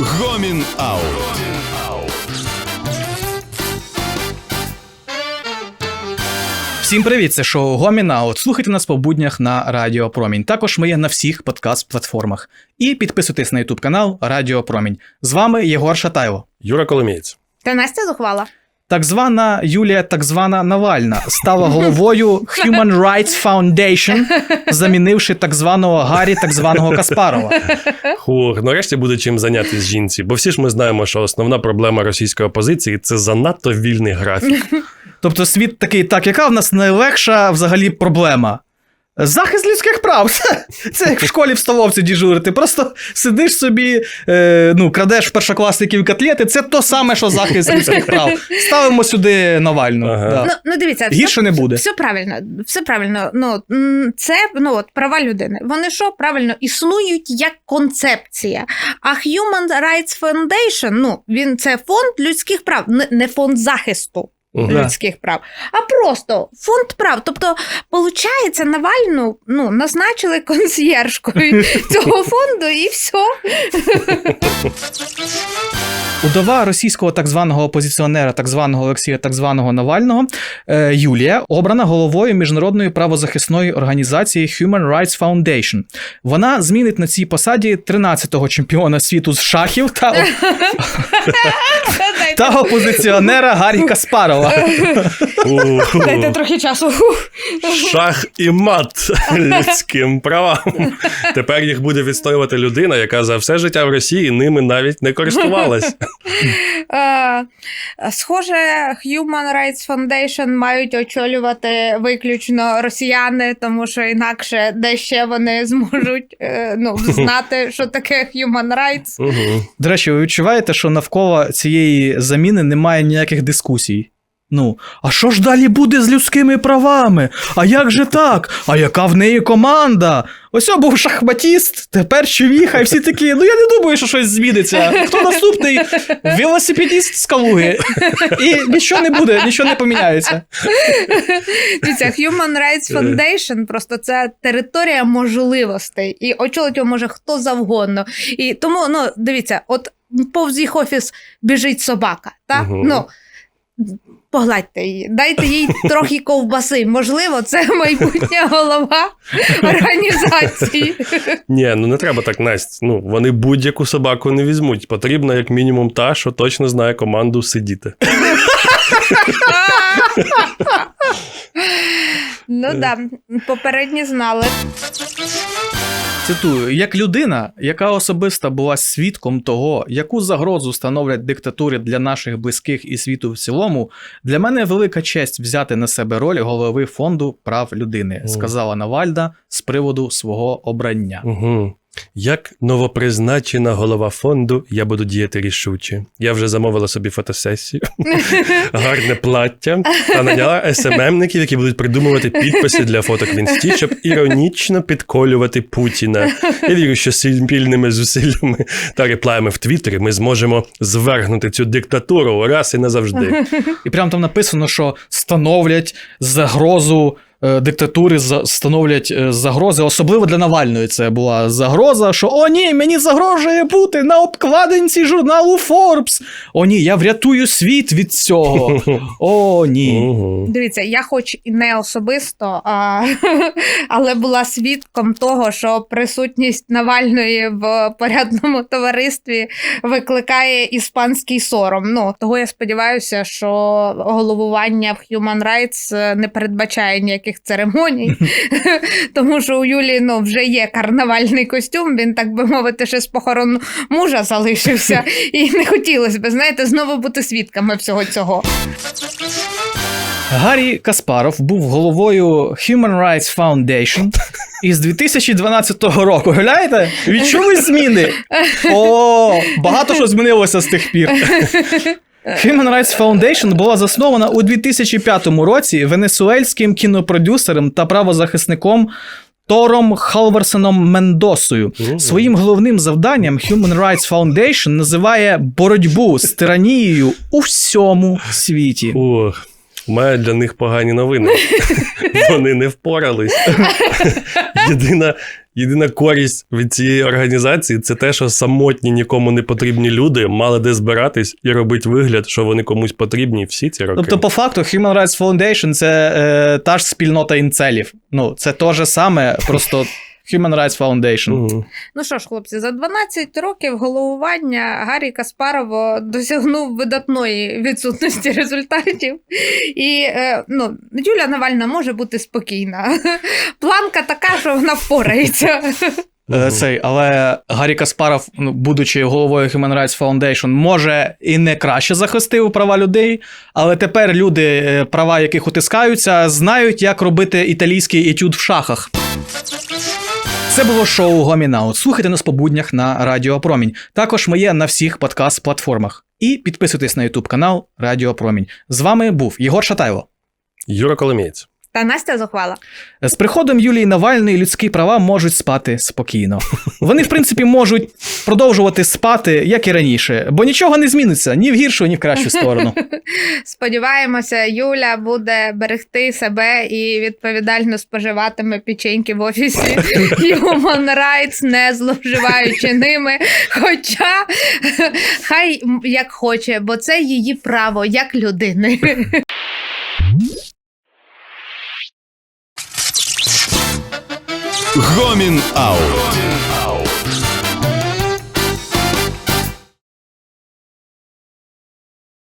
Гомін Аут. Всім привіт, це шоу Гомінаут. Слухайте нас по буднях на Радіо Промінь. Також ми є на всіх подкаст-платформах. І підписуйтесь на Ютуб канал Радіо Промінь. З вами Єгор Шатайло. Юра Коломієць. Та Настя зухвала. Так звана Юлія, так звана Навальна, стала головою Human Rights Foundation, замінивши так званого Гаррі, так званого Каспарова. Хух, нарешті буде чим зайнятися жінці, бо всі ж ми знаємо, що основна проблема російської опозиції це занадто вільний графік. Тобто світ такий, так, яка в нас найлегша взагалі проблема? Захист людських прав. Це, це як в школі в столовці діжурити. Просто сидиш собі, е, ну, крадеш в першокласників котлети, це то саме, що захист людських прав. Ставимо сюди Навальну. Ага. Да. Ну, ну дивіться, все, Гірше не буде. все правильно, все правильно. Ну, це ну, от, права людини. Вони що правильно існують як концепція. А Human Rights Foundation, ну, він це фонд людських прав, не фонд захисту. Да. Людських прав, а просто фонд прав. Тобто, получається, Навальну ну, назначили консьєржкою цього фонду, і все. Удова російського так званого опозиціонера, так званого Олексія, так званого Навального, е, Юлія, обрана головою міжнародної правозахисної організації Human Rights Foundation. Вона змінить на цій посаді 13-го чемпіона світу з шахів та, та опозиціонера Гаррі Каспарова. Дайте трохи часу. Шах і мат людським правам. Тепер їх буде відстоювати людина, яка за все життя в Росії ними навіть не користувалась. Е, Схоже, Human Rights Foundation мають очолювати виключно росіяни, тому що інакше де ще вони зможуть е, ну, знати, що таке Human Rights. Угу. До речі, ви відчуваєте, що навколо цієї заміни немає ніяких дискусій. Ну, а що ж далі буде з людськими правами? А як же так? А яка в неї команда? Ось був шахматіст, тепер човіха, і всі такі, ну я не думаю, що щось зміниться. Хто наступний? Велосипедіст з Калуги. І нічого не буде, нічого не поміняється. Дивіться, Human Rights Foundation просто це територія можливостей, і очолить його може хто завгодно. І тому, ну, дивіться, от повз їх офіс біжить собака, так? Мгм. Ну, Погладьте її, дайте їй трохи ковбаси. Можливо, це майбутня голова організації. Ні, ну не треба так, Настя. Ну, вони будь-яку собаку не візьмуть. Потрібна, як мінімум, та, що точно знає команду сидіти. Ну да, попередні знали. Цитую, як людина, яка особисто була свідком того, яку загрозу становлять диктатури для наших близьких і світу в цілому, для мене велика честь взяти на себе роль голови фонду прав людини, сказала Навальда з приводу свого обрання. Угу. Як новопризначена голова фонду, я буду діяти рішуче. Я вже замовила собі фотосесію, гарне плаття та наняла СММників, які будуть придумувати підписи для фоток в інсті, щоб іронічно підколювати Путіна. Я вірю, що спільними зусиллями та реплаями в Твіттері ми зможемо звергнути цю диктатуру раз і назавжди. І прямо там написано, що становлять загрозу. Е, Диктатури становлять е, загрози, особливо для Навальної це була загроза, що о ні, мені загрожує бути на обкладинці журналу Forbes. О ні, я врятую світ від цього. О, ні. Угу. Дивіться, я хоч і не особисто, а, але була свідком того, що присутність Навальної в порядному товаристві викликає іспанський сором. Ну, того я сподіваюся, що головування в Human Rights не передбачає ніяких церемоній, тому що у Юлії ну, вже є карнавальний костюм, він, так би мовити, ще з похорон мужа залишився, і не хотілося б, знаєте, знову бути свідками всього цього. Гаррі Каспаров був головою Human Rights Foundation із 2012 року. Гляньте, відчули зміни? О, багато що змінилося з тих пір. Human Rights Foundation була заснована у 2005 році венесуельським кінопродюсером та правозахисником Тором Халверсоном Мендосою. Своїм головним завданням Human Rights Foundation називає боротьбу з тиранією у всьому світі. Ох. Маю для них погані новини. Вони не впорались. Єдина, єдина користь від цієї організації це те, що самотні нікому не потрібні люди мали де збиратись і робити вигляд, що вони комусь потрібні всі ці роки. Тобто, по факту, Human Rights Foundation це е, та ж спільнота інцелів. Ну, це те же саме, просто Human Rights Foundation. Мгм. Ну що ж, хлопці, за 12 років головування Гаррі Каспарово досягнув видатної відсутності результатів. І е, ну, Юля Навальна може бути спокійна. Планка така, що вона впорається. Е, Цей, але Гаррі Каспаров, ну, будучи головою Human Rights Foundation, може і не краще захистив права людей, але тепер люди, е, права яких утискаються, знають, як робити італійський етюд в шахах. Це було шоу Гомінаут. Слухайте нас по буднях на Радіо Промінь. Також ми є на всіх подкаст-платформах. І підписуйтесь на ютуб канал Радіо Промінь. З вами був Єгор Шатайло. Юра Коломієць. Та Настя захвала. З приходом Юлії Навальної людські права можуть спати спокійно. Вони, в принципі, можуть продовжувати спати, як і раніше, бо нічого не зміниться ні в гіршу, ні в кращу сторону. Сподіваємося, Юля буде берегти себе і відповідально споживатиме печеньки в офісі Human Rights, не зловживаючи ними. Хоча хай як хоче, бо це її право як людини. Гомін Аут.